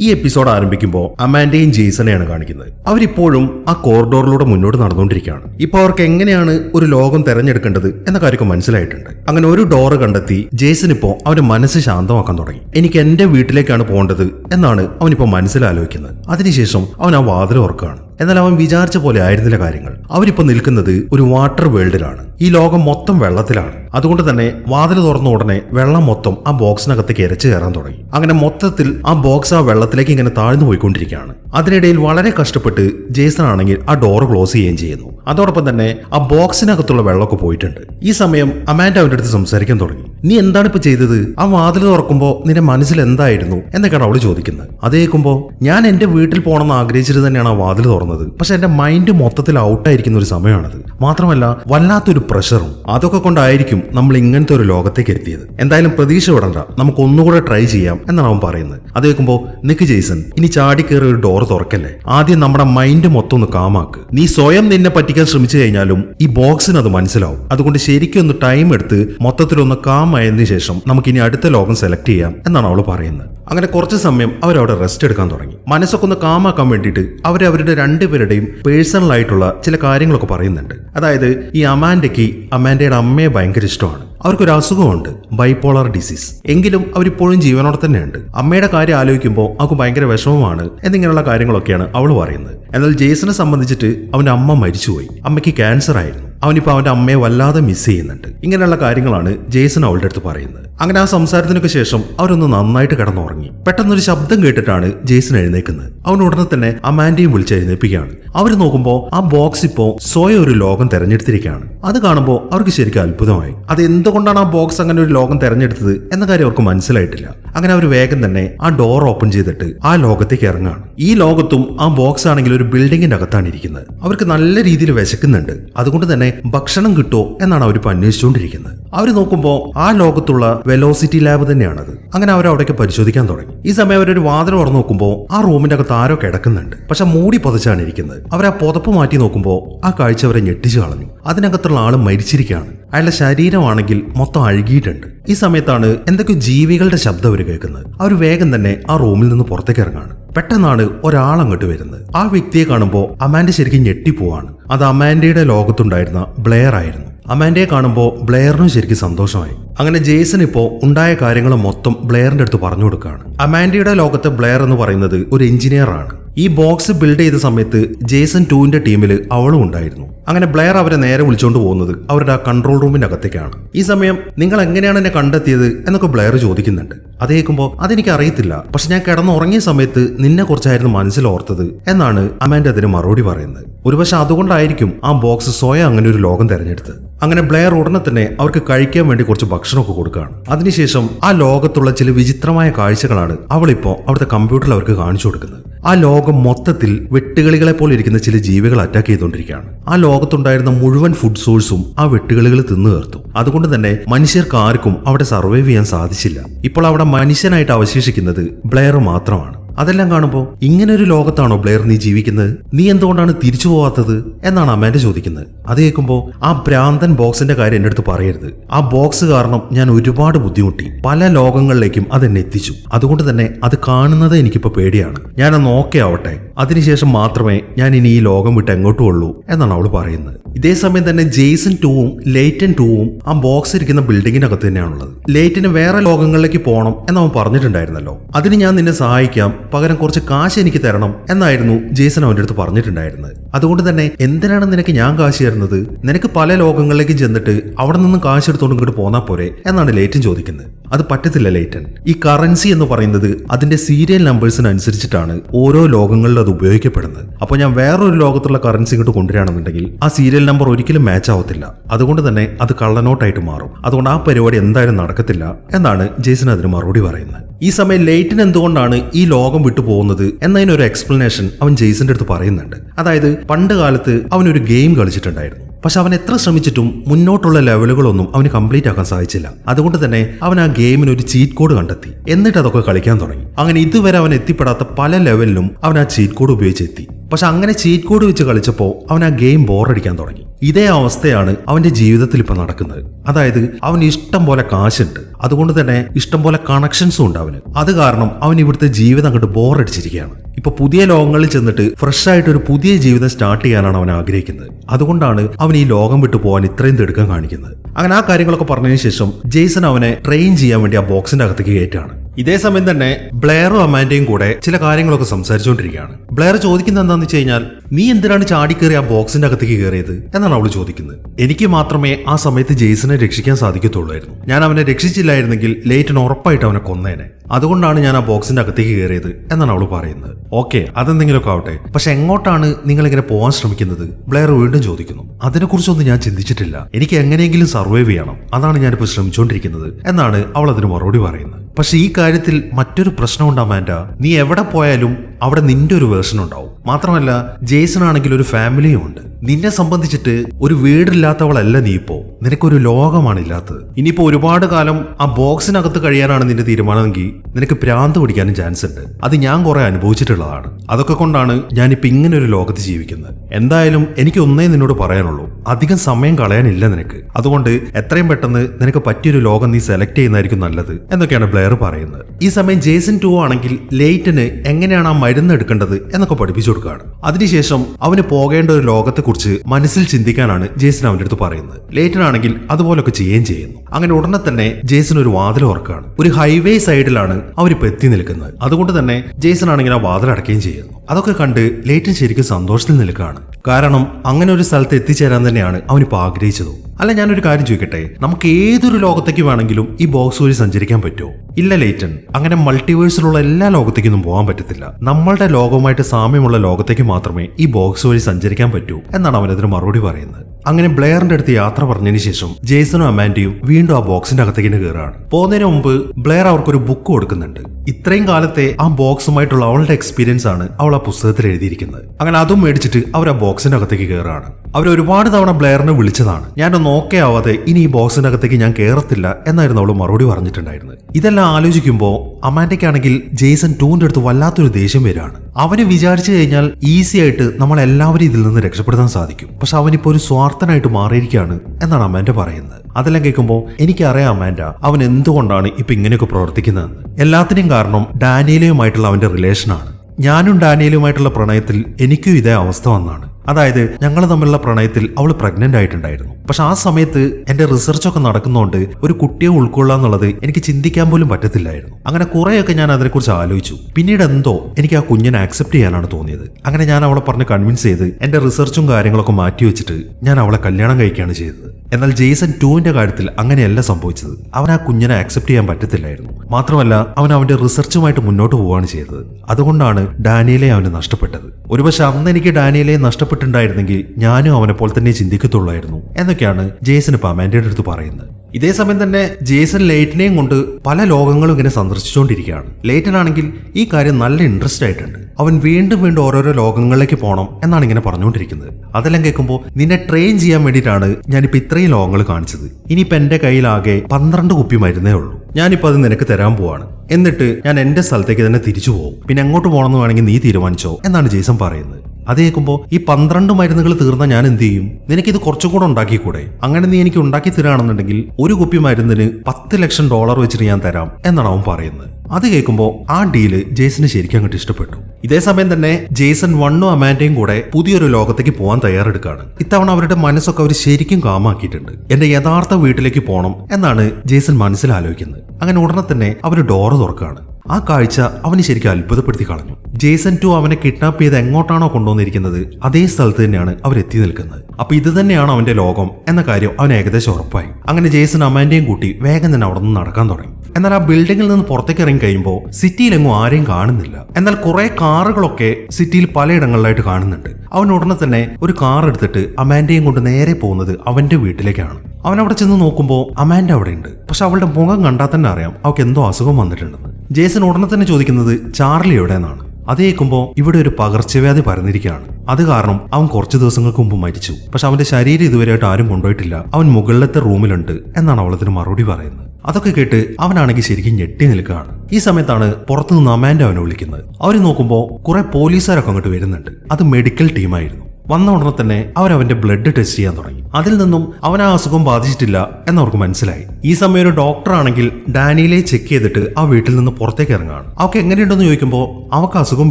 ഈ എപ്പിസോഡ് ആരംഭിക്കുമ്പോൾ അമാൻഡയും ജെയ്സണെയാണ് കാണിക്കുന്നത്. അവരിപ്പോഴും ആ കോറിഡോറിലൂടെ മുന്നോട്ട് നടന്നുകൊണ്ടിരിക്കുകയാണ്. ഇപ്പൊ അവർക്ക് എങ്ങനെയാണ് ഒരു ലോകം തെരഞ്ഞെടുക്കേണ്ടത് എന്ന കാര്യമൊക്കെ മനസ്സിലായിട്ടുണ്ട്. അങ്ങനെ ഒരു ഡോറ് കണ്ടെത്തി ജെയ്സൺ ഇപ്പോൾ അവന്റെ മനസ്സ് ശാന്തമാക്കാൻ തുടങ്ങി. എനിക്ക് എന്റെ വീട്ടിലേക്കാണ് പോകേണ്ടത് എന്നാണ് അവനിപ്പോ മനസ്സിലാലോചിക്കുന്നത്. അതിനുശേഷം അവൻ ആ വാതിൽ ഓർക്കുകയാണ് എന്നാൽ അവൻ വിചാരിച്ച പോലെ ആയിരുന്നില്ല കാര്യങ്ങൾ. അവരിപ്പോൾ നിൽക്കുന്നത് ഒരു വാട്ടർ വേൾഡിലാണ് ഈ ലോകം മൊത്തം വെള്ളത്തിലാണ്. അതുകൊണ്ട് തന്നെ വാതിൽ തുറന്ന ഉടനെ വെള്ളം മൊത്തം ആ ബോക്സിനകത്തേക്ക് ഇരച്ചു കയറാൻ തുടങ്ങി. അങ്ങനെ മൊത്തത്തിൽ ആ ബോക്സ് ആ വെള്ളത്തിലേക്ക് ഇങ്ങനെ താഴ്ന്നു പോയിക്കൊണ്ടിരിക്കുകയാണ്. അതിനിടയിൽ വളരെ കഷ്ടപ്പെട്ട് ജേസൺ ആണെങ്കിൽ ആ ഡോർ ക്ലോസ് ചെയ്യുകയും ചെയ്യുന്നു. അതോടൊപ്പം തന്നെ ആ ബോക്സിനകത്തുള്ള വെള്ളമൊക്കെ പോയിട്ടുണ്ട്. ഈ സമയം അമാൻഡ അവന്റെ അടുത്ത് സംസാരിക്കാൻ തുടങ്ങി. നീ എന്താണ് ഇപ്പൊ ചെയ്തത്? ആ വാതിൽ തുറക്കുമ്പോ നിന്റെ മനസ്സിൽ എന്തായിരുന്നു? എന്നൊക്കെയാണ് അവൾ ചോദിക്കുന്നത്. അത് കേൾക്കുമ്പോ ഞാൻ എന്റെ വീട്ടിൽ പോകണമെന്ന് ആഗ്രഹിച്ചിട്ട് തന്നെയാണ് ആ വാതിൽ തുറന്നത്. പക്ഷെ എന്റെ മൈൻഡ് മൊത്തത്തിൽ ഔട്ടായിരിക്കുന്ന ഒരു സമയമാണത്. മാത്രമല്ല വല്ലാത്തൊരു പ്രഷറും അതൊക്കെ കൊണ്ടായിരിക്കും നമ്മൾ ഇങ്ങനത്തെ ഒരു ലോകത്തേക്ക് എത്തിയത്. എന്തായാലും പ്രതീക്ഷ വിടണ്ട നമുക്ക് ഒന്നുകൂടെ ട്രൈ ചെയ്യാം എന്നാണ് അവൻ പറയുന്നത്. അത് കേൾക്കുമ്പോ നിക്ക് ജെയ്സൺ ഇനി ചാടി കയറി ഒരു ഡോർ തുറക്കല്ലേ? ആദ്യം നമ്മുടെ മൈൻഡ് മൊത്തം ഒന്ന് കാമാക്ക്. നീ സ്വയം നിന്നെ പറ്റിക്കാൻ ശ്രമിച്ചു കഴിഞ്ഞാലും ഈ ബോക്സിന് അത് മനസ്സിലാവും. അതുകൊണ്ട് ശരിക്കും ഒന്ന് ടൈം എടുത്ത് മൊത്തത്തിലൊന്ന് കാമായതിനു ശേഷം നമുക്ക് ഇനി അടുത്ത ലോകം സെലക്ട് ചെയ്യാം എന്നാണ് അവൾ പറയുന്നത്. അങ്ങനെ കുറച്ച് സമയം അവരവിടെ റെസ്റ്റ് എടുക്കാൻ തുടങ്ങി. മനസ്സൊക്കെ ഒന്ന് കാമാക്കാൻ വേണ്ടിയിട്ട് അവർ അവരുടെ രണ്ടുപേരുടെയും പേഴ്സണൽ ആയിട്ടുള്ള ചില കാര്യങ്ങളൊക്കെ പറയുന്നുണ്ട്. അതായത് ഈ അമാൻഡയ്ക്ക് അമാൻഡയുടെ അമ്മയെ ഭയങ്കര ഇഷ്ടമാണ്. അവർക്കൊരു അസുഖമുണ്ട് ബൈപോളർ ഡിസീസ് എങ്കിലും അവരിപ്പോഴും ജീവനോടെ തന്നെയുണ്ട്. അമ്മയുടെ കാര്യം ആലോചിക്കുമ്പോൾ അവർക്ക് ഭയങ്കര വിഷമമാണ് എന്നിങ്ങനെയുള്ള കാര്യങ്ങളൊക്കെയാണ് അവൾ പറയുന്നത്. എന്നാൽ ജേസനെ സംബന്ധിച്ചിട്ട് അവന്റെ അമ്മ മരിച്ചുപോയി. അമ്മയ്ക്ക് ക്യാൻസർ ആയിരുന്നു. അവനിപ്പോൾ അവന്റെ അമ്മയെ വല്ലാതെ മിസ് ചെയ്യുന്നുണ്ട്. ഇങ്ങനെയുള്ള കാര്യങ്ങളാണ് ജേസൺ അവളുടെ അടുത്ത് പറയുന്നത്. അങ്ങനെ ആ സംസാരത്തിനൊക്കെ ശേഷം അവരൊന്ന് നന്നായിട്ട് കിടന്നുറങ്ങി. പെട്ടെന്നൊരു ശബ്ദം കേട്ടിട്ടാണ് ജേസൺ എഴുന്നേക്കുന്നത്. അവൻ ഉടനെ തന്നെ അമാൻഡയും വിളിച്ച് എഴുന്നേൽപ്പിക്കുകയാണ്. അവർ നോക്കുമ്പോൾ ആ ബോക്സ് ഇപ്പോൾ സ്വയം ഒരു ലോകം തെരഞ്ഞെടുത്തിരിക്കുകയാണ്. അത് കാണുമ്പോൾ അവർക്ക് ശരിക്കും അത്ഭുതമായി. അത് എന്തുകൊണ്ടാണ് ആ ബോക്സ് അങ്ങനെ ഒരു ലോകം തിരഞ്ഞെടുത്തത് എന്ന കാര്യം അവർക്ക് മനസ്സിലായിട്ടില്ല. അങ്ങനെ അവർ വേഗം തന്നെ ആ ഡോർ ഓപ്പൺ ചെയ്തിട്ട് ആ ലോകത്തേക്ക് ഇറങ്ങുകയാണ്. ഈ ലോകത്തും ആ ബോക്സ് ആണെങ്കിൽ ഒരു ബിൽഡിങ്ങിന്റെ അകത്താണ് ഇരിക്കുന്നത്. അവർക്ക് നല്ല രീതിയിൽ വിശക്കുന്നുണ്ട്. അതുകൊണ്ട് തന്നെ ഭക്ഷണം കിട്ടുമോ എന്നാണ് അവർ ഇപ്പോൾ അന്വേഷിച്ചുകൊണ്ടിരിക്കുന്നത് അവർ നോക്കുമ്പോൾ ആ ലോകത്തുള്ള വെലോസിറ്റി ലാബ് തന്നെയാണത്. അങ്ങനെ അവർ അവിടേക്ക് പരിശോധിക്കാൻ തുടങ്ങി. ഈ സമയം അവരൊരു വാതിൽ തുറന്നു നോക്കുമ്പോൾ ആ റൂമിന്റെ അകത്ത് ആരോ കിടക്കുന്നുണ്ട്. പക്ഷെ മൂടി പൊതച്ചാണ് ഇരിക്കുന്നത്. അവർ ആ പുതപ്പ് മാറ്റി നോക്കുമ്പോൾ ആ കാഴ്ച അവരെ ഞെട്ടിച്ചു കളഞ്ഞു. അതിനകത്തുള്ള ആൾ മരിച്ചിരിക്കുകയാണ്. അയാളുടെ ശരീരമാണെങ്കിൽ മൊത്തം അഴുകിയിട്ടുണ്ട്. ഈ സമയത്താണ് എന്തൊക്കെയോ ജീവികളുടെ ശബ്ദം അവർ കേൾക്കുന്നത്. അവർ വേഗം തന്നെ ആ റൂമിൽ നിന്ന് പുറത്തേക്ക് ഇറങ്ങാണ്. പെട്ടെന്നാണ് ഒരാളങ്ങോട്ട് വരുന്നത്. ആ വ്യക്തിയെ കാണുമ്പോൾ അമാൻഡ ശരിക്കും ഞെട്ടിപ്പോവാണ്. അത് അമാൻഡയുടെ ലോകത്തുണ്ടായിരുന്ന ബ്ലെയർ ആയിരുന്നു. അമാൻഡയെ കാണുമ്പോൾ ബ്ലെയറിനും ശരിക്കും സന്തോഷമായി. അങ്ങനെ ജേസൺ ഇപ്പോൾ ഉണ്ടായ കാര്യങ്ങൾ മൊത്തം ബ്ലെയറിന്റെ അടുത്ത് പറഞ്ഞു കൊടുക്കുകയാണ്. അമാൻഡയുടെ ലോകത്തെ ബ്ലെയർ എന്ന് പറയുന്നത് ഒരു എഞ്ചിനീയർ ആണ് ഈ ബോക്സ് ബിൽഡ് ചെയ്ത സമയത്ത് ജേസൺ ടൂവിന്റെ ടീമിൽ അവളും ഉണ്ടായിരുന്നു. അങ്ങനെ ബ്ലെയർ അവരെ നേരെ വിളിച്ചുകൊണ്ട് പോകുന്നത് അവരുടെ ആ കൺട്രോൾ റൂമിന്റെ അകത്തേക്കാണ് ഈ സമയം നിങ്ങൾ എങ്ങനെയാണ് എന്നെ കണ്ടെത്തിയത്? എന്നൊക്കെ ബ്ലെയർ ചോദിക്കുന്നുണ്ട്. അത് കേൾക്കുമ്പോൾ അതെനിക്ക് അറിയത്തില്ല. പക്ഷെ ഞാൻ കിടന്നുറങ്ങിയ സമയത്ത് നിന്നെ കുറിച്ചായിരുന്നു മനസ്സിലോർത്തത് എന്നാണ് അമാൻഡ് അതിന് മറുപടി പറയുന്നത്. ഒരുപക്ഷെ അതുകൊണ്ടായിരിക്കും ആ ബോക്സ് സ്വയം അങ്ങനെ ഒരു ലോകം തെരഞ്ഞെടുത്തത്. അങ്ങനെ ബ്ലെയർ ഉടനെ തന്നെ അവർക്ക് കഴിക്കാൻ വേണ്ടി കുറച്ച് ഭക്ഷണമൊക്കെ കൊടുക്കുകയാണ്. അതിനുശേഷം ആ ലോകത്തുള്ള ചില വിചിത്രമായ കാഴ്ചകളാണ് അവളിപ്പോ അവിടുത്തെ കമ്പ്യൂട്ടറിൽ അവർക്ക് കാണിച്ചു കൊടുക്കുന്നത്. ആ ലോകം മൊത്തത്തിൽ വെട്ടുകളികളെ പോലെ ഇരിക്കുന്ന ചില ജീവികൾ അറ്റാക്ക് ചെയ്തുകൊണ്ടിരിക്കുകയാണ്. ആ ലോകത്തുണ്ടായിരുന്ന മുഴുവൻ ഫുഡ് സോഴ്സും ആ വെട്ടുകളികൾ തിന്നു തീർത്തു. അതുകൊണ്ട് തന്നെ മനുഷ്യർക്ക് ആർക്കും അവിടെ സർവൈവ് ചെയ്യാൻ സാധിച്ചില്ല. ഇപ്പോൾ അവിടെ മനുഷ്യനായിട്ട് അവശേഷിക്കുന്നത് ബ്ലെയർ മാത്രമാണ്. അതെല്ലാം കാണുമ്പോൾ ഇങ്ങനെ ഒരു ലോകത്താണോ ബ്ലെയർ നീ ജീവിക്കുന്നത്? നീ എന്തുകൊണ്ടാണ് തിരിച്ചു പോവാത്തത്? എന്നാണ് അമ്മേന്റെ ചോദിക്കുന്നത്. അത് കേൾക്കുമ്പോൾ ആ ഭ്രാന്തൻ ബോക്സിന്റെ കാര്യം എന്റെ അടുത്ത് പറയരുത്. ആ ബോക്സ് കാരണം ഞാൻ ഒരുപാട് ബുദ്ധിമുട്ടി. പല ലോകങ്ങളിലേക്കും അത് എന്നെ എത്തിച്ചു. അതുകൊണ്ട് തന്നെ അത് കാണുന്നത് എനിക്കിപ്പോൾ പേടിയാണ്. ഞാനൊന്ന് ഓക്കെ ആവട്ടെ. അതിനുശേഷം മാത്രമേ ഞാൻ ഇനി ഈ ലോകം വിട്ട് എങ്ങോട്ടും ഉള്ളൂ എന്നാണ് അവൾ പറയുന്നത്. ഇതേ സമയം തന്നെ ജെയ്സൺ ടൂവും ലേറ്റൻ ടൂവും ആ ബോക്സ് ഇരിക്കുന്ന ബിൽഡിങ്ങിനകത്ത് തന്നെയാണുള്ളത്. ലേറ്റിന് വേറെ ലോകങ്ങളിലേക്ക് പോകണം എന്ന് അവൻ പറഞ്ഞിട്ടുണ്ടായിരുന്നല്ലോ. അതിന് ഞാൻ നിന്നെ സഹായിക്കാം. പകരം കുറച്ച് കാശ് എനിക്ക് തരണം എന്നായിരുന്നു ജേസൺ അവന്റെ അടുത്ത് പറഞ്ഞിട്ടുണ്ടായിരുന്നത്. അതുകൊണ്ട് തന്നെ എന്തിനാണ് നിനക്ക് ഞാൻ കാശ് തരുന്നത്? നിനക്ക് പല ലോകങ്ങളിലേക്കും ചെന്നിട്ട് അവിടെ നിന്നും കാശ് എടുത്തോണ്ട് ഇങ്ങോട്ട് പോന്നാ പോരെ എന്നാണ് ലേറ്റൻ ചോദിക്കുന്നത്. അത് പറ്റത്തില്ല ലേറ്റൻ. ഈ കറൻസി എന്ന് പറയുന്നത് അതിന്റെ സീരിയൽ നമ്പേഴ്സിനനുസരിച്ചിട്ടാണ് ഓരോ ലോകങ്ങളിലും അത് ഉപയോഗിക്കപ്പെടുന്നത്. അപ്പോൾ ഞാൻ വേറൊരു ലോകത്തുള്ള കറൻസി ഇങ്ങോട്ട് കൊണ്ടുവരികയാണെന്നുണ്ടെങ്കിൽ ആ സീരിയൽ നമ്പർ ഒരിക്കലും മാച്ച് ആവത്തില്ല. അതുകൊണ്ട് തന്നെ അത് കള്ളനോട്ടായിട്ട് മാറും. അതുകൊണ്ട് ആ പരിപാടി എന്തായാലും നടക്കത്തില്ല എന്നാണ് ജേസൺ അതിന് മറുപടി പറയുന്നത്. ഈ സമയം ലേറ്റിന് എന്തുകൊണ്ടാണ് ഈ ലോകം വിട്ടു പോകുന്നത് എന്നതിനൊരു എക്സ്പ്ലനേഷൻ അവൻ ജെയ്സന്റെ അടുത്ത് പറയുന്നുണ്ട്. അതായത് പണ്ട് കാലത്ത് അവനൊരു ഗെയിം കളിച്ചിട്ടുണ്ടായിരുന്നു. പക്ഷെ അവൻ എത്ര ശ്രമിച്ചിട്ടും മുന്നോട്ടുള്ള ലെവലുകളൊന്നും അവന് കംപ്ലീറ്റ് ആക്കാൻ സാധിച്ചില്ല. അതുകൊണ്ട് തന്നെ അവൻ ആ ഗെയിമിന് ഒരു ചീറ്റ് കോഡ് കണ്ടെത്തി. എന്നിട്ട് അതൊക്കെ കളിക്കാൻ തുടങ്ങി. അങ്ങനെ ഇതുവരെ അവൻ എത്തിപ്പെടാത്ത പല ലെവലിലും അവൻ ആ ചീറ്റ് കോഡ് ഉപയോഗിച്ച് എത്തി. പക്ഷെ അങ്ങനെ ചീറ്റ് കോഡ് വെച്ച് കളിച്ചപ്പോൾ അവൻ ആ ഗെയിം ബോറടിക്കാൻ തുടങ്ങി. ഇതേ അവസ്ഥയാണ് അവന്റെ ജീവിതത്തിൽ ഇപ്പൊ നടക്കുന്നത്. അതായത് അവന് ഇഷ്ടം പോലെ കാശുണ്ട്. അതുകൊണ്ട് തന്നെ ഇഷ്ടം പോലെ കണക്ഷൻസും ഉണ്ട് അവന്. അത് കാരണം അവൻ ഇവിടുത്തെ ജീവിതം അങ്ങോട്ട് ബോറടിച്ചിരിക്കുകയാണ്. ഇപ്പൊ പുതിയ ലോകങ്ങളിൽ ചെന്നിട്ട് ഫ്രഷ് ആയിട്ട് ഒരു പുതിയ ജീവിതം സ്റ്റാർട്ട് ചെയ്യാനാണ് അവൻ ആഗ്രഹിക്കുന്നത്. അതുകൊണ്ടാണ് അവൻ ഈ ലോകം വിട്ടു പോകാൻ ഇത്രയും തിടുക്കം കാണിക്കുന്നത്. അങ്ങനെ ആ കാര്യങ്ങളൊക്കെ പറഞ്ഞതിന് ശേഷം ജെയ്സൺ അവനെ ട്രെയിൻ ചെയ്യാൻ വേണ്ടി ആ ബോക്സിന്റെ അകത്തേക്ക് കയറ്റാണ് ഇതേ സമയം തന്നെ ബ്ലെയറും അമാൻഡയും കൂടെ ചില കാര്യങ്ങളൊക്കെ സംസാരിച്ചുകൊണ്ടിരിക്കുകയാണ് ബ്ലെയർ ചോദിക്കുന്നത് എന്താണെന്ന് വെച്ച് കഴിഞ്ഞാൽ നീ എന്തിനാണ് ചാടിക്കേറി ആ ബോക്സിന്റെ അകത്തേക്ക് കയറിയത് എന്നാണ് അവൾ ചോദിക്കുന്നത്. എനിക്ക് മാത്രമേ ആ സമയത്ത് ജെയ്സനെ രക്ഷിക്കാൻ സാധിക്കത്തുള്ളായിരുന്നു. ഞാൻ അവനെ രക്ഷിച്ചില്ലായിരുന്നെങ്കിൽ ലേറ്റിന് ഉറപ്പായിട്ട് അവനെ കൊന്നേനെ. അതുകൊണ്ടാണ് ഞാൻ ആ ബോക്സിന്റെ അകത്തേക്ക് കയറിയത് എന്നാണ് അവൾ പറയുന്നത്. ഓക്കെ അതെന്തെങ്കിലുമൊക്കെ ആവട്ടെ. പക്ഷെ എങ്ങോട്ടാണ് നിങ്ങൾ ഇങ്ങനെ പോകാൻ ശ്രമിക്കുന്നത്? ബ്ലെയർ വീണ്ടും ചോദിക്കുന്നു. അതിനെക്കുറിച്ചൊന്നും ഞാൻ ചിന്തിച്ചിട്ടില്ല. എനിക്ക് എങ്ങനെയെങ്കിലും സർവൈവ് ചെയ്യണം. അതാണ് ഞാനിപ്പോൾ ശ്രമിച്ചുകൊണ്ടിരിക്കുന്നത് എന്നാണ് അവൾ അതിന് മറുപടി പറയുന്നത്. പക്ഷെ ഈ കാര്യത്തിൽ മറ്റൊരു പ്രശ്നമുണ്ട് അമാൻഡ നീ എവിടെ പോയാലും അവിടെ നിന്റെ ഒരു വേർഷൻ ഉണ്ടാവും. മാത്രമല്ല ജേസൺ ആണെങ്കിൽ ഒരു ഫാമിലിയും ഉണ്ട്. നിന്നെ സംബന്ധിച്ചിട്ട് ഒരു വീടില്ലാത്തവളല്ല നീ ഇപ്പോ. നിനക്കൊരു ലോകമാണ് ഇല്ലാത്തത്. ഇനിയിപ്പോ ഒരുപാട് കാലം ആ ബോക്സിനകത്ത് കഴിയാനാണ് നിന്റെ തീരുമാനമെങ്കിൽ നിനക്ക് ഭ്രാന്ത് പിടിക്കാനും ചാൻസ് ഉണ്ട്. അത് ഞാൻ കുറെ അനുഭവിച്ചിട്ടുള്ളതാണ്. അതൊക്കെ കൊണ്ടാണ് ഞാനിപ്പോ ഇങ്ങനെ ഒരു ലോകത്ത് ജീവിക്കുന്നത്. എന്തായാലും എനിക്ക് ഒന്നേ നിന്നോട് പറയാനുള്ളൂ. അധികം സമയം കളയാനില്ല നിനക്ക്. അതുകൊണ്ട് എത്രയും പെട്ടെന്ന് നിനക്ക് പറ്റിയൊരു ലോകം നീ സെലക്ട് ചെയ്യുന്നതായിരിക്കും നല്ലത്. എന്നൊക്കെയാണ് ബ്ലെയർ പറയുന്നത്. ഈ സമയം ജേസൺ ടു ആണെങ്കിൽ ലേറ്റിന് എങ്ങനെയാണ് ആ മരുന്ന് എടുക്കേണ്ടത് എന്നൊക്കെ പഠിപ്പിച്ചു കൊടുക്കുകയാണ്. അതിനുശേഷം അവന് പോകേണ്ട ഒരു ലോകത്തെക്കുറിച്ച് മനസ്സിൽ ചിന്തിക്കാനാണ് ജേസൺ അവന്റെ അടുത്ത് പറയുന്നത്. ലേറ്റൻ ആണെങ്കിൽ അതുപോലൊക്കെ ചെയ്യുകയും ചെയ്യുന്നു. അങ്ങനെ ഉടനെ തന്നെ ജേസൺ ഒരു വാതിൽ ഉറക്കുകയാണ്. ഒരു ഹൈവേ സൈഡിലാണ് അവരിപ്പോ എത്തി നിൽക്കുന്നത്. അതുകൊണ്ട് തന്നെ ജേസൺ ആണെങ്കിൽ ആ വാതിൽ അടക്കുകയും ചെയ്യുന്നു. അതൊക്കെ കണ്ട് ലേറ്റൻ ശരിക്കും സന്തോഷത്തിൽ നിൽക്കുകയാണ്. കാരണം അങ്ങനെ ഒരു സ്ഥലത്ത് എത്തിച്ചേരാൻ തന്നെയാണ് അവനിപ്പോ ആഗ്രഹിച്ചതും. അല്ല ഞാനൊരു കാര്യം ചോദിക്കട്ടെ? നമുക്ക് ഏതൊരു ലോകത്തേക്ക് വേണമെങ്കിലും ഈ ബോക്സ് വഴി സഞ്ചരിക്കാൻ പറ്റുമോ? ഇല്ല ലേറ്റൻ. അങ്ങനെ മൾട്ടിവേഴ്സിലുള്ള എല്ലാ ലോകത്തേക്കൊന്നും പോകാൻ പറ്റത്തില്ല. നമ്മളുടെ ലോകവുമായിട്ട് സാമ്യമുള്ള ലോകത്തേക്ക് മാത്രമേ ഈ ബോക്സ് വഴി സഞ്ചരിക്കാൻ പറ്റൂ എന്നാണ് അവൻ അതിന് മറുപടി പറയുന്നത്. അങ്ങനെ ബ്ലെയറിന്റെ അടുത്ത് യാത്ര പറഞ്ഞതിന് ശേഷം ജേസണും അമാൻഡിയും വീണ്ടും ആ ബോക്സിന്റെ അകത്തേക്ക് കയറുകയാണ് പോകുന്നതിന് മുമ്പ് ബ്ലെയർ അവർക്കൊരു ബുക്ക് കൊടുക്കുന്നുണ്ട്. ഇത്രയും കാലത്തെ ആ ബോക്സുമായിട്ടുള്ള അവളുടെ എക്സ്പീരിയൻസ് ആണ് അവൾ ആ പുസ്തകത്തിൽ എഴുതിയിരിക്കുന്നത്. അങ്ങനെ അതും മേടിച്ചിട്ട് അവർ ആ ബോക്സിന്റെ അകത്തേക്ക് കയറുകയാണ് അവർ ഒരുപാട് തവണ ബ്ലെയറിനെ വിളിച്ചതാണ്. ഞാനൊന്ന് ഓക്കെ ആവാതെ ഇനി ഈ ബോക്സിന്റെ അകത്തേക്ക് ഞാൻ കയറത്തില്ല എന്നായിരുന്നു അവൾ മറുപടി പറഞ്ഞിട്ടുണ്ടായിരുന്നത്. ഇതെല്ലാം ആലോചിക്കുമ്പോൾ അമാൻഡയ്ക്കാണെങ്കിൽ ജെയ്സൺ ടൂന്റെ അടുത്ത് വല്ലാത്തൊരു ദേഷ്യം വരികയാണ്. അവന് വിചാരിച്ചു കഴിഞ്ഞാൽ ഈസി ആയിട്ട് നമ്മളെല്ലാവരും ഇതിൽ നിന്ന് രക്ഷപ്പെടുത്താൻ സാധിക്കും. പക്ഷെ അവനിപ്പോ ഒരു സ്വാർത്ഥനായിട്ട് മാറിയിരിക്കുകയാണ് എന്നാണ് അമാൻഡ പറയുന്നത്. അതെല്ലാം കേൾക്കുമ്പോൾ എനിക്കറിയാം അമാൻഡ അവൻ എന്തുകൊണ്ടാണ് ഇപ്പൊ ഇങ്ങനെയൊക്കെ പ്രവർത്തിക്കുന്നതെന്ന്. എല്ലാത്തിനും കാരണം ഡാനിയലയുമായിട്ടുള്ള അവന്റെ റിലേഷനാണ് ഞാനും ഡാനിയലുമായിട്ടുള്ള പ്രണയത്തിൽ എനിക്കും ഇതേ അവസ്ഥ വന്നാണ്. അതായത് ഞങ്ങൾ തമ്മിലുള്ള പ്രണയത്തിൽ അവൾ പ്രഗ്നന്റ് ആയിട്ടുണ്ടായിരുന്നു. പക്ഷെ ആ സമയത്ത് എന്റെ റിസർച്ചൊക്കെ നടക്കുന്നതുകൊണ്ട് ഒരു കുട്ടിയെ ഉൾക്കൊള്ളുക എന്നുള്ളത് എനിക്ക് ചിന്തിക്കാൻ പോലും പറ്റത്തില്ലായിരുന്നു. അങ്ങനെ കുറേയൊക്കെ ഞാൻ അതിനെക്കുറിച്ച് ആലോചിച്ചു. പിന്നീട് എന്തോ എനിക്ക് ആ കുഞ്ഞിനെ ആക്സെപ്റ്റ് ചെയ്യാനാണ് തോന്നിയത്. അങ്ങനെ ഞാൻ അവളെ പറഞ്ഞ് കൺവിൻസ് ചെയ്ത് എന്റെ റിസർച്ചും കാര്യങ്ങളൊക്കെ മാറ്റി വെച്ചിട്ട് ഞാൻ അവളെ കല്യാണം കഴിക്കുകയാണ് ചെയ്തത്. എന്നാൽ ജെയ്സൺ ടൂവിന്റെ കാര്യത്തിൽ അങ്ങനെയല്ല സംഭവിച്ചത്. അവൻ ആ കുഞ്ഞിനെ ആക്സെപ്റ്റ് ചെയ്യാൻ പറ്റത്തില്ലായിരുന്നു. മാത്രമല്ല അവൻ അവന്റെ റിസർച്ചുമായിട്ട് മുന്നോട്ട് പോവുകയാണ് ചെയ്തത്. അതുകൊണ്ടാണ് ഡാനിയലെ അവന് നഷ്ടപ്പെട്ടത്. ഒരുപക്ഷെ അന്ന് എനിക്ക് ഡാനിയലെ നഷ്ടപ്പെട്ടിട്ടുണ്ടായിരുന്നെങ്കിൽ ഞാനും അവനെ പോലെ തന്നെ ചിന്തിക്കത്തുള്ളായിരുന്നു. എന്നൊക്കെയാണ് ജേസൺ ഇപ്പൊ അമാൻഡയുടെ അടുത്ത് പറയുന്നത്. ഇതേ സമയം തന്നെ ജേസൺ ലേറ്റിനെയും കൊണ്ട് പല ലോകങ്ങളും ഇങ്ങനെ സന്ദർശിച്ചുകൊണ്ടിരിക്കുകയാണ്. ലേറ്റൻ ആണെങ്കിൽ ഈ കാര്യം നല്ല ഇൻട്രസ്റ്റ് ആയിട്ടുണ്ട്. അവൻ വീണ്ടും വീണ്ടും ഓരോരോ ലോകങ്ങളിലേക്ക് പോകണം എന്നാണ് ഇങ്ങനെ പറഞ്ഞുകൊണ്ടിരിക്കുന്നത്. അതെല്ലാം കേൾക്കുമ്പോൾ നിന്നെ ട്രെയിൻ ചെയ്യാൻ വേണ്ടിയിട്ടാണ് ഞാനിപ്പോൾ ഇത്രയും ലോകങ്ങൾ കാണിച്ചത്. ഇനിയിപ്പോൾ എന്റെ കയ്യിലാകെ പന്ത്രണ്ട് കുപ്പി മരുന്നേ ഉള്ളൂ. ഞാനിപ്പോൾ അത് നിനക്ക് തരാൻ പോവാണ്. എന്നിട്ട് ഞാൻ എന്റെ സ്ഥലത്തേക്ക് തന്നെ തിരിച്ചു പോകും. പിന്നെ എങ്ങോട്ട് പോകണമെന്ന് വേണമെങ്കിൽ നീ തീരുമാനിച്ചോ എന്നാണ് ജേസൺ പറയുന്നത്. അത് കേൾക്കുമ്പോൾ ഈ പന്ത്രണ്ട് മരുന്നുകൾ തീർന്ന ഞാൻ എന്ത് ചെയ്യും? നിനക്കിത് കുറച്ചും കൂടെ ഉണ്ടാക്കിക്കൂടെ? അങ്ങനെ നീ എനിക്ക് ഉണ്ടാക്കി തരാണെന്നുണ്ടെങ്കിൽ ഒരു കുപ്പി മരുന്നിന് പത്ത് ലക്ഷം ഡോളർ വെച്ചിട്ട് ഞാൻ തരാം എന്നാണ് അവൻ പറയുന്നത്. അത് കേൾക്കുമ്പോൾ ആ ഡീൽ ജേസന് ശരിക്കും അങ്ങോട്ട് ഇഷ്ടപ്പെട്ടു. ഇതേ സമയം തന്നെ ജേസൺ വണ്ണും അമാൻഡയും കൂടെ പുതിയൊരു ലോകത്തേക്ക് പോകാൻ തയ്യാറെടുക്കുകയാണ് ഇത്തവണ അവരുടെ മനസ്സൊക്കെ അവർ ശരിക്കും കാമാക്കിയിട്ടുണ്ട്. എന്റെ യഥാർത്ഥ വീട്ടിലേക്ക് പോകണം എന്നാണ് ജേസൺ മനസ്സിലാലോചിക്കുന്നത് അങ്ങനെ ഉടനെ തന്നെ അവർ ഡോറ് തുറക്കുകയാണ് ആ കാഴ്ച അവന് ശരിക്കും അത്ഭുതപ്പെടുത്തി കളഞ്ഞു. ജേസൺ ടു അവനെ കിഡ്നാപ്പ് ചെയ്ത് എങ്ങോട്ടാണോ കൊണ്ടുവന്നിരിക്കുന്നത് അതേ സ്ഥലത്ത് തന്നെയാണ് അവർ എത്തി നിൽക്കുന്നത്. അപ്പൊ ഇത് തന്നെയാണ് അവന്റെ ലോകം എന്ന കാര്യം അവൻ ഏകദേശം ഉറപ്പായി. അങ്ങനെ ജേസൺ അമാന്റെയും കൂട്ടി വേഗം തന്നെ അവിടെ നിന്ന് നടക്കാൻ തുടങ്ങി. എന്നാൽ ആ ബിൽഡിങ്ങിൽ നിന്ന് പുറത്തേക്ക് ഇറങ്ങി കഴിയുമ്പോൾ സിറ്റിയിലെങ്ങും ആരെയും കാണുന്നില്ല. എന്നാൽ കുറെ കാറുകളൊക്കെ സിറ്റിയിൽ പലയിടങ്ങളിലായിട്ട് കാണുന്നുണ്ട്. അവൻ ഉടനെ തന്നെ ഒരു കാർ എടുത്തിട്ട് അമാൻഡയും കൊണ്ട് നേരെ പോകുന്നത് അവന്റെ വീട്ടിലേക്കാണ്. അവൻ അവിടെ ചെന്ന് നോക്കുമ്പോൾ അമാൻഡ അവിടെ ഉണ്ട് പക്ഷെ അവളുടെ മുഖം കണ്ടാൽ തന്നെ അറിയാം അവൾക്ക് എന്തോ അസുഖം വന്നിട്ടുണ്ടെന്ന്. ജേസൺ ഉടനെ തന്നെ ചോദിക്കുന്നത് ചാർലി എവിടെയെന്നാണ്. അത് കേൾക്കുമ്പോൾ ഇവിടെ ഒരു പകർച്ചവ്യാധി പരന്നിരിക്കുകയാണ്. അത് കാരണം അവൻ കുറച്ച് ദിവസങ്ങൾക്ക് മുമ്പ് മരിച്ചു. പക്ഷെ അവന്റെ ശരീരം ഇതുവരെയായിട്ട് ആരും കൊണ്ടുപോയിട്ടില്ല. അവൻ മുകളിലത്തെ റൂമിലുണ്ട് എന്നാണ് അവളത്തിന് മറുപടി പറയുന്നത്. അതൊക്കെ കേട്ട് അവനാണെങ്കിൽ ശരിക്കും ഞെട്ടി നിൽക്കുകയാണ്. ഈ സമയത്താണ് പുറത്തുനിന്ന് അമാൻഡ അവനെ വിളിക്കുന്നത്. അവർ നോക്കുമ്പോൾ കുറെ പോലീസുകാരൊക്കെ അങ്ങോട്ട് വരുന്നുണ്ട്. അത് മെഡിക്കൽ ടീമായിരുന്നു. വന്ന ഉടനെ തന്നെ അവരവന്റെ ബ്ലഡ് ടെസ്റ്റ് ചെയ്യാൻ തുടങ്ങി. അതിൽ നിന്നും അവൻ ആ അസുഖം ബാധിച്ചിട്ടില്ല എന്നവർക്ക് മനസ്സിലായി. ഈ സമയം ഒരു ഡോക്ടർ ആണെങ്കിൽ ഡാനിയിലെ ചെക്ക് ചെയ്തിട്ട് ആ വീട്ടിൽ നിന്ന് പുറത്തേക്ക് ഇറങ്ങാണ്. അവൾക്ക് എങ്ങനെയുണ്ടെന്ന് ചോദിക്കുമ്പോൾ അവൾക്ക് അസുഖം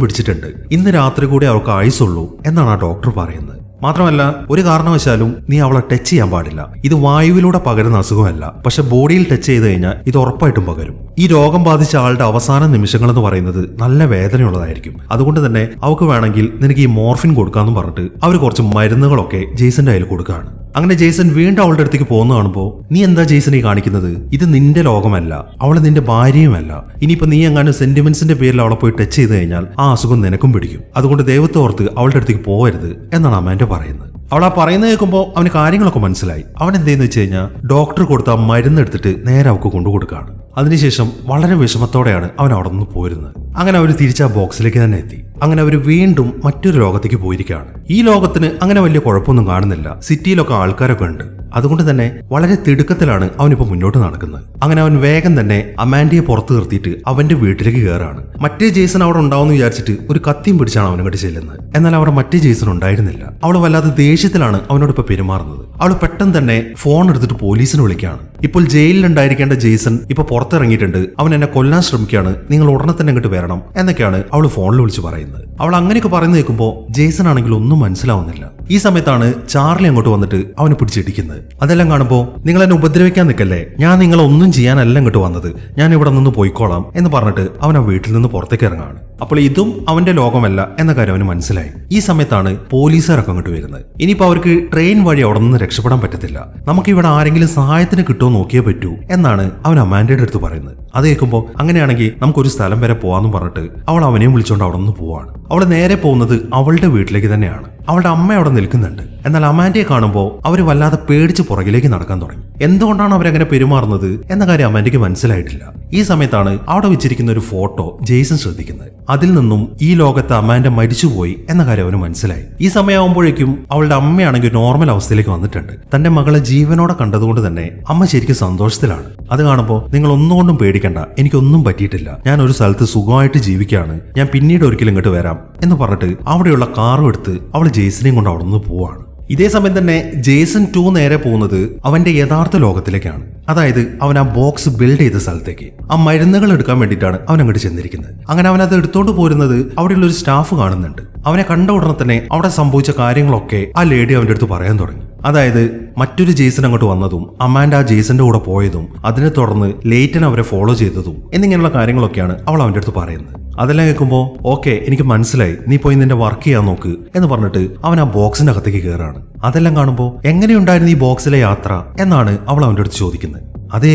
പിടിച്ചിട്ടുണ്ട്. ഇന്ന് രാത്രി കൂടി അവൾക്ക് ആയുസുള്ളൂ എന്നാണ് ആ ഡോക്ടർ പറയുന്നത്. മാത്രമല്ല ഒരു കാരണവശാലും നീ അവളെ ടച്ച് ചെയ്യാൻ പാടില്ല. ഇത് വായുവിലൂടെ പകരുന്ന അസുഖമല്ല. പക്ഷെ ബോഡിയിൽ ടച്ച് ചെയ്ത് കഴിഞ്ഞാൽ ഇത് ഉറപ്പായിട്ടും പകരും. ഈ രോഗം ബാധിച്ച ആളുടെ അവസാന നിമിഷങ്ങൾ എന്ന് പറയുന്നത് നല്ല വേദനയുള്ളതായിരിക്കും. അതുകൊണ്ട് തന്നെ അവൾക്ക് വേണമെങ്കിൽ നിനക്ക് ഈ മോർഫിൻ കൊടുക്കാമെന്ന് പറഞ്ഞിട്ട് അവർ കുറച്ച് മരുന്നുകളൊക്കെ ജെയ്സന്റെ കയ്യിൽ കൊടുക്കുകയാണ് അങ്ങനെ ജെയ്സൺ വീണ്ടും അവളുടെ അടുത്തേക്ക് പോകുന്ന കാണുമ്പോൾ നീ എന്താ ജെയ്സൺ ഈ കാണിക്കുന്നത്? ഇത് നിന്റെ ലോകമല്ല. അവൾ നിന്റെ ഭാര്യയുമല്ല. ഇനിയിപ്പോ നീ എങ്ങാനും സെന്റിമെന്റ്സിന്റെ പേരിൽ അവളെ പോയി ടച്ച് ചെയ്ത് കഴിഞ്ഞാൽ ആ അസുഖം നിനക്കും പിടിക്കും. അതുകൊണ്ട് ദൈവത്തോർത്ത് അവളുടെ അടുത്തേക്ക് പോകരുത് എന്നാണ് അമ്മേന്റെ പറയുന്നത്? അവൾ ആ പറയുന്നത് കേൾക്കുമ്പോൾ അവന് കാര്യങ്ങളൊക്കെ മനസ്സിലായി. അവൻ എന്തെന്ന് വെച്ച് കഴിഞ്ഞാൽ ഡോക്ടർ കൊടുത്ത മരുന്ന് എടുത്തിട്ട് നേരെ അവൾക്ക് കൊണ്ടു കൊടുക്കുകയാണ് അതിനുശേഷം വളരെ വിഷമത്തോടെയാണ് അവൻ അവിടെ നിന്ന് പോരുന്നത് അങ്ങനെ അവർ തിരിച്ച് ആ ബോക്സിലേക്ക് തന്നെ എത്തി. അങ്ങനെ അവർ വീണ്ടും മറ്റൊരു ലോകത്തേക്ക് പോയിരിക്കുകയാണ്. ഈ ലോകത്തിന് അങ്ങനെ വലിയ കുഴപ്പമൊന്നും കാണുന്നില്ല. സിറ്റിയിലൊക്കെ ആൾക്കാരൊക്കെ ഉണ്ട്. അതുകൊണ്ട് തന്നെ വളരെ തിടുക്കത്തിലാണ് അവനിപ്പോൾ മുന്നോട്ട് നടക്കുന്നത്. അങ്ങനെ അവൻ വേഗം തന്നെ അമാൻഡിയെ പുറത്ത് നിർത്തിയിട്ട് അവന്റെ വീട്ടിലേക്ക് കയറാണ് മറ്റേ ജേസൺ അവിടെ ഉണ്ടാവുമെന്ന് വിചാരിച്ചിട്ട് ഒരു കത്തിയും പിടിച്ചാണ് അവനങ്ങോട്ട് ചെല്ലുന്നത്. എന്നാൽ അവിടെ മറ്റേ ജേസൺ ഉണ്ടായിരുന്നില്ല. അവൾ വല്ലാതെ ദേഷ്യത്തിലാണ് അവനോട് ഇപ്പോൾ പെരുമാറുന്നത്. അവൾ പെട്ടെന്ന് തന്നെ ഫോൺ എടുത്തിട്ട് പോലീസിനെ വിളിക്കുകയാണ്. ഇപ്പോൾ ജയിലിൽ ഉണ്ടായിരിക്കേണ്ട ജെയ്സൺ ഇപ്പൊ പുറത്തിറങ്ങിയിട്ടുണ്ട്. അവൻ എന്നെ കൊല്ലാൻ ശ്രമിക്കുകയാണ്. നിങ്ങൾ ഉടനെ തന്നെ അങ്ങോട്ട് വരണം. എന്നൊക്കെയാണ് അവൾ ഫോണിൽ വിളിച്ച് പറയുന്നത്. അവൾ അങ്ങനെയൊക്കെ പറയുന്നത് കേൾക്കുമ്പോൾ ജേസൺ ആണെങ്കിൽ ഒന്നും മനസ്സിലാവുന്നില്ല. ഈ സമയത്താണ് ചാർലി അങ്ങോട്ട് വന്നിട്ട് അവനെ പിടിച്ചിടിക്കുന്നത് അതെല്ലാം കാണുമ്പോൾ നിങ്ങൾ എന്നെ ഉപദ്രവിക്കാൻ നിൽക്കല്ലേ? ഞാൻ നിങ്ങളെ ഒന്നും ചെയ്യാനല്ല ഇങ്ങോട്ട് വന്നത്. ഞാൻ ഇവിടെ നിന്ന് പോയിക്കോളാം എന്ന് പറഞ്ഞിട്ട് അവൻ ആ വീട്ടിൽ നിന്ന് പുറത്തേക്ക് ഇറങ്ങാണ്. അപ്പോൾ ഇതും അവന്റെ ലോകമല്ല എന്ന കാര്യം അവന് മനസ്സിലായി. ഈ സമയത്താണ് പോലീസുകാരൊക്കെ അങ്ങോട്ട് വരുന്നത്. ഇനിയിപ്പോൾ അവർക്ക് ട്രെയിൻ വഴി അവിടെ നിന്ന് രക്ഷപ്പെടാൻ പറ്റത്തില്ല. നമുക്ക് ഇവിടെ ആരെങ്കിലും സഹായത്തിന് കിട്ടുമോ നോക്കിയേ പറ്റൂ എന്നാണ് അവൻ അമാൻഡയുടെ അടുത്ത് പറയുന്നത്. അത് കേൾക്കുമ്പോൾ അങ്ങനെയാണെങ്കിൽ നമുക്കൊരു സ്ഥലം വരെ പോവാന്ന് പറഞ്ഞിട്ട് അവൾ അവനെയും വിളിച്ചുകൊണ്ട് അവിടെ നിന്ന് പോവാണ്. അവൾ നേരെ പോകുന്നത് അവളുടെ വീട്ടിലേക്ക് തന്നെയാണ്. അവളുടെ അമ്മ അവിടെ നിൽക്കുന്നുണ്ട്. എന്നാൽ അമാൻഡയെ കാണുമ്പോൾ അവർ വല്ലാതെ പേടിച്ച് പുറകിലേക്ക് നടക്കാൻ തുടങ്ങി. എന്തുകൊണ്ടാണ് അവരങ്ങനെ പെരുമാറുന്നത് എന്ന കാര്യം അമാൻഡയ്ക്ക് മനസ്സിലായിട്ടില്ല. ഈ സമയത്താണ് അവിടെ വെച്ചിരിക്കുന്ന ഒരു ഫോട്ടോ ജെയ്സൺ ശ്രദ്ധിക്കുന്നത്. അതിൽ നിന്നും ഈ ലോകത്ത് അമാൻഡ മരിച്ചുപോയി എന്ന കാര്യം അവന് മനസ്സിലായി. ഈ സമയമാകുമ്പോഴേക്കും അവളുടെ അമ്മയാണെങ്കിൽ നോർമൽ അവസ്ഥയിലേക്ക് വന്നിട്ടുണ്ട്. തന്റെ മകളെ ജീവനോടെ കണ്ടതുകൊണ്ട് തന്നെ അമ്മ ശരിക്കും സന്തോഷത്തിലാണ്. അത് കാണുമ്പോൾ നിങ്ങൾ ഒന്നുകൊണ്ടും പേടിക്കണ്ട. എനിക്കൊന്നും പറ്റിയിട്ടില്ല. ഞാൻ ഒരു സ്ഥലത്ത് സുഖമായിട്ട് ജീവിക്കുകയാണ്. ഞാൻ പിന്നീട് ഒരിക്കലും ഇങ്ങോട്ട് വരാം എന്ന് പറഞ്ഞിട്ട് അവിടെയുള്ള കാറും എടുത്ത് അവൾ ജെയ്സിനെയും കൊണ്ട് അവിടെ നിന്ന് പോവാണ്. ഇതേ സമയം തന്നെ ജേസൺ ടു നേരെ പോകുന്നത് അവന്റെ യഥാർത്ഥ ലോകത്തിലേക്കാണ്. അതായത് അവൻ ആ ബോക്സ് ബിൽഡ് ചെയ്ത സ്ഥലത്തേക്ക്. ആ മരുന്നുകൾ എടുക്കാൻ വേണ്ടിയിട്ടാണ് അവൻ അങ്ങോട്ട് ചെന്നിരിക്കുന്നത്. അങ്ങനെ അവൻ അത് എടുത്തോണ്ട് പോരുന്നത് അവിടെയുള്ള ഒരു സ്റ്റാഫ് കാണുന്നുണ്ട്. അവനെ കണ്ട ഉടനെ തന്നെ അവിടെ സംഭവിച്ച കാര്യങ്ങളൊക്കെ ആ ലേഡി അവന്റെ അടുത്ത് പറയാൻ തുടങ്ങി. അതായത് മറ്റൊരു ജേസൺ അങ്ങോട്ട് വന്നതും അമാൻഡ് ആ ജേസന്റെ കൂടെ പോയതും അതിനെ തുടർന്ന് ലേറ്റൻ അവരെ ഫോളോ ചെയ്തതും എന്നിങ്ങനെയുള്ള കാര്യങ്ങളൊക്കെയാണ് അവൾ അവന്റെ അടുത്ത് പറയുന്നത്. അതെല്ലാം കേൾക്കുമ്പോൾ ഓക്കെ എനിക്ക് മനസ്സിലായി. നീ പോയി നിന്റെ വർക്ക് ചെയ്യാൻ നോക്ക് എന്ന് പറഞ്ഞിട്ട് അവൻ ആ ബോക്സിന്റെ അകത്തേക്ക് കയറാണ്. അതെല്ലാം കാണുമ്പോൾ എങ്ങനെയുണ്ടായിരുന്നു ഈ ബോക്സിലെ യാത്ര? എന്നാണ് അവൾ അവന്റെ അടുത്ത് ചോദിക്കുന്നത്. അത്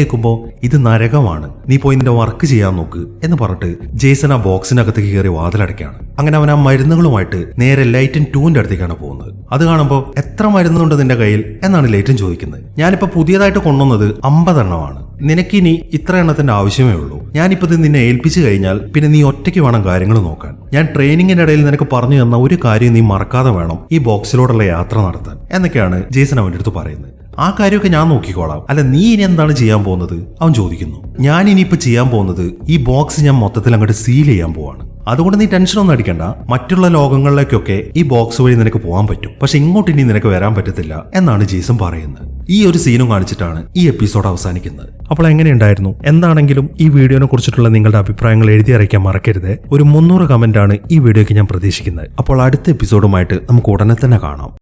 ഇത് നരകമാണ്. നീ പോയി നിന്റെ വർക്ക് ചെയ്യാൻ നോക്ക് എന്ന് പറഞ്ഞിട്ട് ജേസൺ ആ ബോക്സിനകത്തേക്ക് കയറി വാതിലടയ്ക്കാണ്. അങ്ങനെ അവൻ ആ മരുന്നുകളുമായിട്ട് നേരെ ലൈറ്റൻ ടൂവിന്റെ അടുത്തേക്കാണ് പോകുന്നത്. അത് കാണുമ്പോൾ എത്ര മരുന്നുണ്ട് നിന്റെ കയ്യിൽ എന്നാണ് ലൈറ്റൻ ചോദിക്കുന്നത്. ഞാനിപ്പോ പുതിയതായിട്ട് കൊണ്ടുവന്നത് അമ്പതെണ്ണമാണ്. നിനക്കിനി ഇത്ര എണ്ണത്തിന്റെ ആവശ്യമേ ഉള്ളൂ. ഞാനിപ്പോ ഇത് നിന്നെ ഏൽപ്പിച്ചു കഴിഞ്ഞാൽ പിന്നെ നീ ഒറ്റയ്ക്ക് വേണം കാര്യങ്ങൾ നോക്കാൻ. ഞാൻ ട്രെയിനിങ്ങിന്റെ ഇടയിൽ നിനക്ക് പറഞ്ഞു തന്ന ഒരു കാര്യം നീ മറക്കാതെ വേണം ഈ ബോക്സിലൂടെയുള്ള യാത്ര നടത്താൻ എന്നൊക്കെയാണ് ജേസൺ അവന്റെ അടുത്ത് പറയുന്നത്. ആ കാര്യമൊക്കെ ഞാൻ നോക്കിക്കോളാം. അല്ല നീ ഇനി എന്താണ് ചെയ്യാൻ പോകുന്നത്? അവൻ ചോദിക്കുന്നു. ഞാൻ ഇനിയിപ്പോ ചെയ്യാൻ പോകുന്നത് ഈ ബോക്സ് ഞാൻ മൊത്തത്തിൽ അങ്ങോട്ട് സീൽ ചെയ്യാൻ പോവാണ്. അതുകൊണ്ട് നീ ടെൻഷൻ ഒന്നും അടിക്കണ്ട. മറ്റുള്ള ലോകങ്ങളിലേക്കൊക്കെ ഈ ബോക്സ് വഴി നിനക്ക് പോകാൻ പറ്റും. പക്ഷെ ഇങ്ങോട്ട് ഇനി നിനക്ക് വരാൻ പറ്റത്തില്ല എന്നാണ് ജേസൺ പറയുന്നത്. ഈ ഒരു സീനും കാണിച്ചിട്ടാണ് ഈ എപ്പിസോഡ് അവസാനിക്കുന്നത്. അപ്പോൾ എങ്ങനെയുണ്ടായിരുന്നു? എന്താണെങ്കിലും ഈ വീഡിയോനെ കുറിച്ചിട്ടുള്ള നിങ്ങളുടെ അഭിപ്രായങ്ങൾ എഴുതി അറിയിക്കാൻ മറക്കരുത്. ഒരു മുന്നൂറ് കമന്റ് ആണ് ഈ വീഡിയോയ്ക്ക് ഞാൻ പ്രതീക്ഷിക്കുന്നത്. അപ്പോൾ അടുത്ത എപ്പിസോഡുമായിട്ട് നമുക്ക് ഉടനെ തന്നെ കാണാം.